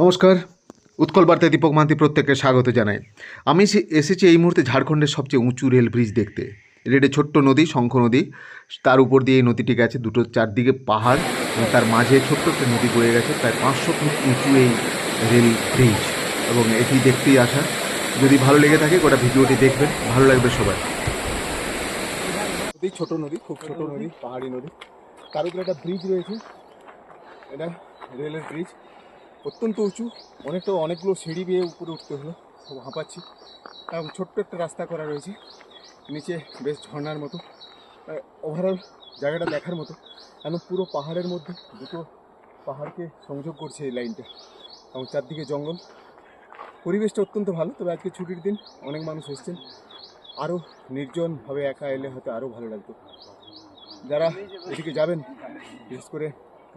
নমস্কার। উৎকল বার্তায় দীপক মান্তি প্রত্যেককে স্বাগত জানাই। আমি এসে- এসেছি এই মুহূর্তে ঝাড়খণ্ডের সবচেয়ে উঁচু রেল ব্রিজ দেখতে। রেডে ছোট্ট নদী, শঙ্খ নদী, তার উপর দিয়ে এই নদীটি গেছে। দুটো চারদিকে পাহাড় এবং তার মাঝে ছোট্ট একটা নদী বয়ে গেছে, প্রায় পাঁচশো ফুট উঁচু এই রেল ব্রিজ এবং এটি দেখতেই আসা যদি ভালো লেগে থাকে গোটা ভিডিওটি দেখবেন। ভালো লাগবে সবাই। নদী, ছোট নদী, খুব ছোট নদী, পাহাড়ি নদী। তার উপরে একটা ব্রিজ রয়েছে। এটা রেলের ব্রিজ অত্যন্ত উঁচু। অনেকটা অনেকগুলো সিঁড়ি বেয়ে উপরে উঠতে হলো, সব হাঁপাচ্ছি। এবং ছোট্ট একটা রাস্তা করা রয়েছে, নিচে বেশ ঝর্নার মতো। ওভারঅল জায়গাটা দেখার মতো। এবং পুরো পাহাড়ের মধ্যে দুটো পাহাড়কে সংযোগ করছে এই লাইনটা। এবং চারদিকে জঙ্গল। পরিবেশটা অত্যন্ত ভালো, তবে আজকে ছুটির দিন অনেক মানুষ এসছেন। আরও নির্জনভাবে একা এলে হয়তো আরও ভালো লাগতো। যারা এদিকে যাবেন, বিশেষ করে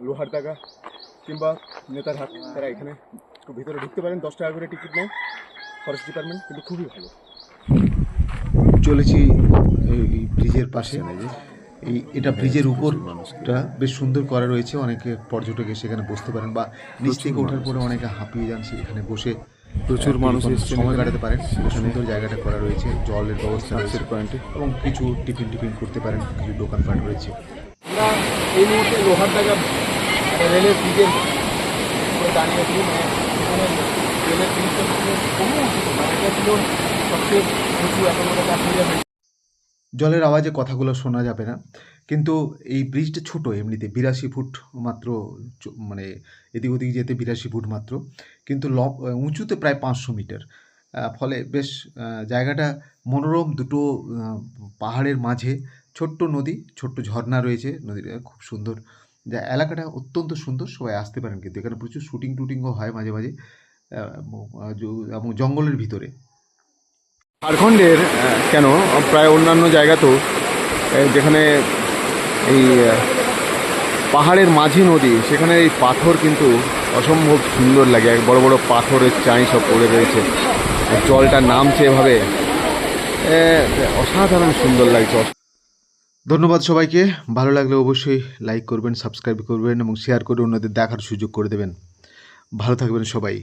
লোহারদাগা কিংবা নেতারহাট তারা এখানে একটু ভিতরে ঢুকতে পারেন দশ টাকা করে টিকিট নেয়। ফরেস্ট ডিপার্টমেন্ট কিন্তু খুবই ভালো। চলেছি এই ব্রিজের পাশে। এই এটা ব্রিজের উপর মানুষটা বেশ সুন্দর করা রয়েছে। অনেকে পর্যটক এসে এখানে বসতে পারেন বা নিচ থেকে ওঠার পরে অনেকে হাঁপিয়ে যান সেখানে বসে প্রচুর মানুষ সময় কাটাতে পারেন। সুন্দর জায়গাটা করা রয়েছে। জলের ব্যবস্থা রয়েছে পয়েন্টে এবং কিছু টিফিন টিফিন করতে পারেন কিছু দোকানপাট রয়েছে। আমরা এই মুহূর্তে রেলের ব্রিজের দাঁড়িয়ে আছি মানে রেলের ব্রিজটা ছিল মানে এটা ছিল সবচেয়ে উঁচু জলের আওয়াজে কথাগুলো শোনা যাবে না, কিন্তু এই ব্রিজটা ছোট, এমনিতে বিরাশি ফুট মাত্র মানে এদিক ওদিক যেতে বিরাশি ফুট মাত্র, কিন্তু ল উঁচুতে প্রায় পাঁচশো মিটার। ফলে বেশ জায়গাটা মনোরম, দুটো পাহাড়ের মাঝে, ছোট্ট নদী, ছোট্ট ঝর্ণা রয়েছে, নদীটা খুব সুন্দর। যা এলাকাটা অত্যন্ত সুন্দর সবাই আসতে পারেন কিন্তু। এখানে প্রচুর শুটিং টুটিংও হয় মাঝে মাঝে এবং, জঙ্গলের ভিতরে। ঝাড়খণ্ডের কেন? প্রায় অন্যান্য জায়গাতেও যেখানে এই পাহাড়ের মাঝি নদী সেখানে এই পাথর কিন্তু অসম্ভব সুন্দর লাগে। এক বড় বড় পাথরের চাই সব পড়ে রয়েছে। জলটা নামছে এভাবে। অসাধারণ সুন্দর লাগছে। ধন্যবাদ সবাইকে। ভালো লাগলে অবশ্যই লাইক করবেন সাবস্ক্রাইব করবেন এবং শেয়ার করে অন্যদের দেখার সুযোগ করে দেবেন। ভালো থাকবেন সবাই।